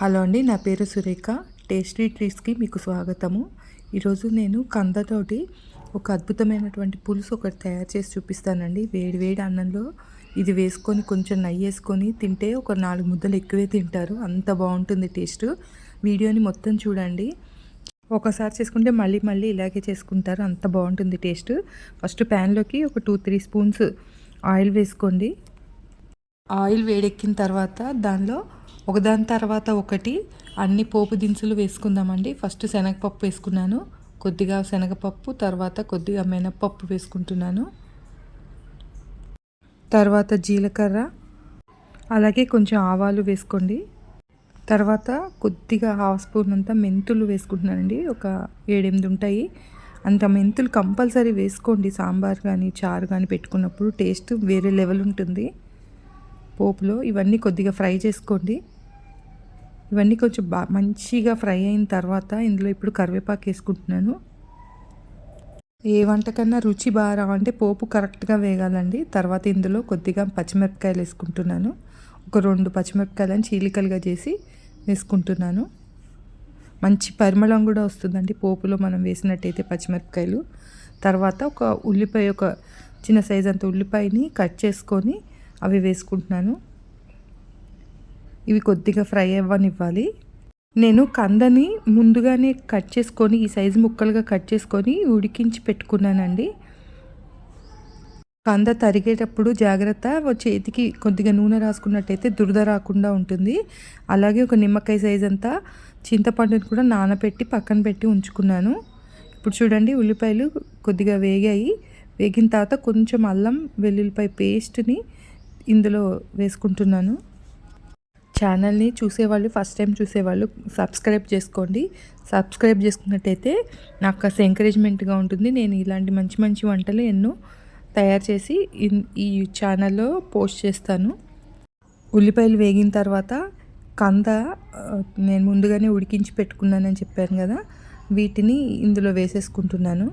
Hello అండి నా పేరు సురేఖ. టేస్టీ ట్రీస్కి మీకు స్వాగతము. ఈరోజు నేను కందతోటి ఒక అద్భుతమైనటువంటి పులుసు ఒకటి తయారు చేసి చూపిస్తానండి. వేడి వేడి అన్నంలో ఇది వేసుకొని కొంచెం నెయ్యి వేసుకొని తింటే ఒక నాలుగు ముద్దలు ఎక్కువే తింటారు. అంత బాగుంటుంది టేస్ట్. వీడియోని మొత్తం చూడండి. ఒకసారి చేసుకుంటే మళ్ళీ మళ్ళీ ఇలాగే చేసుకుంటారు. అంత బాగుంటుంది టేస్ట్. ఫస్ట్ ప్యాన్లోకి ఒక టూ త్రీ స్పూన్స్ ఆయిల్ వేసుకోండి. ఆయిల్ వేడెక్కిన తర్వాత దానిలో ఒకదాని తర్వాత ఒకటి అన్ని పోపు దినుసులు వేసుకుందామండి. ఫస్ట్ శనగపప్పు వేసుకున్నాను. కొద్దిగా శనగపప్పు తర్వాత కొద్దిగా మినపప్పు వేసుకుంటున్నాను. తర్వాత జీలకర్ర అలాగే కొంచెం ఆవాలు వేసుకోండి. తర్వాత కొద్దిగా హాఫ్ స్పూన్ అంతా మెంతులు వేసుకుంటున్నానండి. ఒక ఏడెనిమిది ఉంటాయి. అంత మెంతులు కంపల్సరీ వేసుకోండి. సాంబార్ కానీ చారు కానీ పెట్టుకున్నప్పుడు టేస్ట్ వేరే లెవెల్ ఉంటుంది. పోపులో ఇవన్నీ కొద్దిగా ఫ్రై చేసుకోండి. ఇవన్నీ కొంచెం బా మంచిగా ఫ్రై అయిన తర్వాత ఇందులో ఇప్పుడు కరివేపాకు వేసుకుంటున్నాను. ఏ వంటకన్నా రుచి బాగా రావంటే పోపు కరెక్ట్గా వేగాలండి. తర్వాత ఇందులో కొద్దిగా పచ్చిమిరపకాయలు వేసుకుంటున్నాను. ఒక రెండు పచ్చిమిరపకాయలను చీలికలుగా చేసి వేసుకుంటున్నాను. మంచి పరిమళం కూడా వస్తుందండి పోపులో మనం వేసినట్టయితే పచ్చిమిరపకాయలు. తర్వాత ఒక ఉల్లిపాయ ఒక చిన్న సైజ్ అంత ఉల్లిపాయని కట్ చేసుకొని అవి వేసుకుంటున్నాను. ఇవి కొద్దిగా ఫ్రై అవ్వనివ్వాలి. నేను కందని ముందుగానే కట్ చేసుకొని ఈ సైజు ముక్కలుగా కట్ చేసుకొని ఉడికించి పెట్టుకున్నానండి. కంద తరిగేటప్పుడు జాగ్రత్త చేతికి కొద్దిగా నూనె రాసుకున్నట్టయితే దురద రాకుండా ఉంటుంది. అలాగే ఒక నిమ్మకాయ సైజ్ అంతా చింతపండుని కూడా నానబెట్టి పక్కన పెట్టి ఉంచుకున్నాను. ఇప్పుడు చూడండి ఉల్లిపాయలు కొద్దిగా వేగాయి. వేగిన తర్వాత కొంచెం అల్లం వెల్లుల్లిపాయ పేస్ట్ని ఇందులో వేసుకుంటున్నాను. ఛానల్ని చూసేవాళ్ళు ఫస్ట్ టైం చూసేవాళ్ళు సబ్స్క్రైబ్ చేసుకోండి. సబ్స్క్రైబ్ చేసుకున్నట్టయితే నాకు కాస్త ఎంకరేజ్మెంట్గా ఉంటుంది. నేను ఇలాంటి మంచి మంచి వంటలు ఎన్నో తయారు చేసి ఈ ఛానల్లో పోస్ట్ చేస్తాను. ఉల్లిపాయలు వేగిన తర్వాత కంద నేను ముందుగానే ఉడికించి పెట్టుకున్నానని చెప్పాను కదా వీటిని ఇందులో వేసేసుకుంటున్నాను.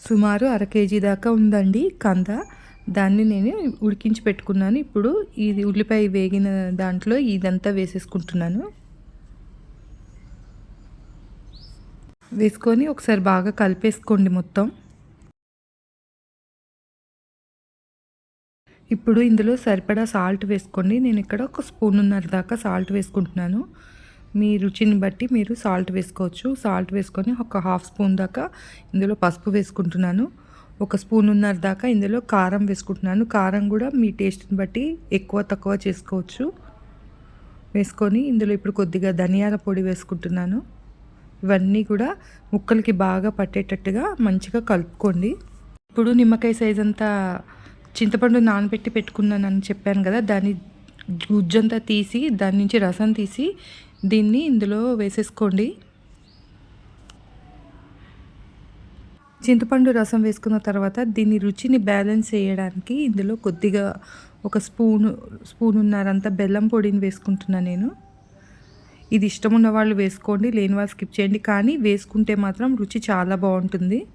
సుమారు అర కేజీ దాకా ఉందండి కంద. దాన్ని నేను ఉడికించి పెట్టుకున్నాను. ఇప్పుడు ఇది ఉల్లిపాయ వేగిన దాంట్లో ఇదంతా వేసేసుకుంటున్నాను. వేసుకొని ఒకసారి బాగా కలిపేసుకోండి మొత్తం. ఇప్పుడు ఇందులో సరిపడా సాల్ట్ వేసుకోండి. నేను ఇక్కడ ఒక స్పూన్నర దాకా సాల్ట్ వేసుకుంటున్నాను. మీ రుచిని బట్టి మీరు సాల్ట్ వేసుకోవచ్చు. సాల్ట్ వేసుకొని ఒక హాఫ్ స్పూన్ దాకా ఇందులో పసుపు వేసుకుంటున్నాను. ఒక స్పూన్ ఉన్నర దాకా ఇందులో కారం వేసుకుంటున్నాను. కారం కూడా మీ టేస్ట్ని బట్టి ఎక్కువ తక్కువ చేసుకోవచ్చు. వేసుకొని ఇందులో ఇప్పుడు కొద్దిగా ధనియాల పొడి వేసుకుంటున్నాను. ఇవన్నీ కూడా ముక్కలకి బాగా పట్టేటట్టుగా మంచిగా కలుపుకోండి. ఇప్పుడు నిమ్మకాయ సైజ్ అంతా చింతపండు నానబెట్టి పెట్టుకున్నానని చెప్పాను కదా దాన్ని గుజ్జంతా తీసి దాని నుంచి రసం తీసి దీన్ని ఇందులో వేసేసుకోండి. చింతపండు రసం వేసుకున్న తర్వాత దీని రుచిని బ్యాలెన్స్ చేయడానికి ఇందులో కొద్దిగా ఒక స్పూను స్పూన్ ఉన్నారంతా బెల్లం పొడిని వేసుకుంటున్నా నేను. ఇది ఇష్టం ఉన్న వాళ్ళు వేసుకోండి లేని వాళ్ళు స్కిప్ చేయండి. కానీ వేసుకుంటే మాత్రం రుచి చాలా బాగుంటుంది.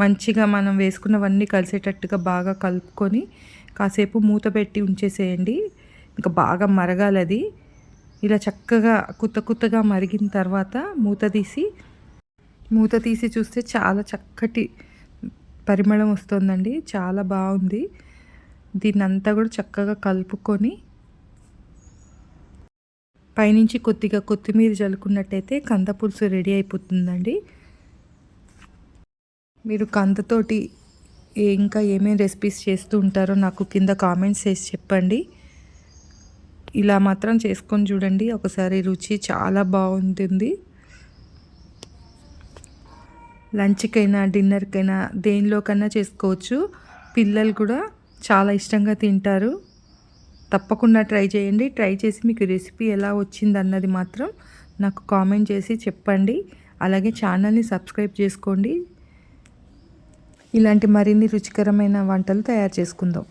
మంచిగా మనం వేసుకున్నవన్నీ కలిసేటట్టుగా బాగా కలుపుకొని కాసేపు మూత పెట్టి ఉంచేసేయండి. ఇంకా బాగా మరగాలి అది. ఇలా చక్కగా కుత్త కుత్తగా మరిగిన తర్వాత మూత తీసి మూత తీసి చూస్తే చాలా చక్కటి పరిమళం వస్తుందండి. చాలా బాగుంది. దీన్ని అంతా కూడా చక్కగా కలుపుకొని పైనుంచి కొద్దిగా కొత్తిమీర చల్లుకున్నట్టయితే కంద పులుసు రెడీ అయిపోతుందండి. మీరు కందతోటి ఇంకా ఏమేమి రెసిపీస్ చేస్తూ ఉంటారో నాకు కింద కామెంట్స్ చేసి చెప్పండి. ఇలా మాత్రం చేసుకొని చూడండి. ఒకసారి రుచి చాలా బాగుంటుంది. లంచ్కైనా డిన్నర్కైనా దేనిలోకైనా చేసుకోవచ్చు. పిల్లలు కూడా చాలా ఇష్టంగా తింటారు. తప్పకుండా ట్రై చేయండి. ట్రై చేసి మీకు రెసిపీ ఎలా వచ్చింది అన్నది మాత్రం నాకు కామెంట్ చేసి చెప్పండి. అలాగే ఛానల్ని సబ్స్క్రైబ్ చేసుకోండి. ఇలాంటి మరిన్ని రుచికరమైన వంటలు తయారు చేసుకుందాం.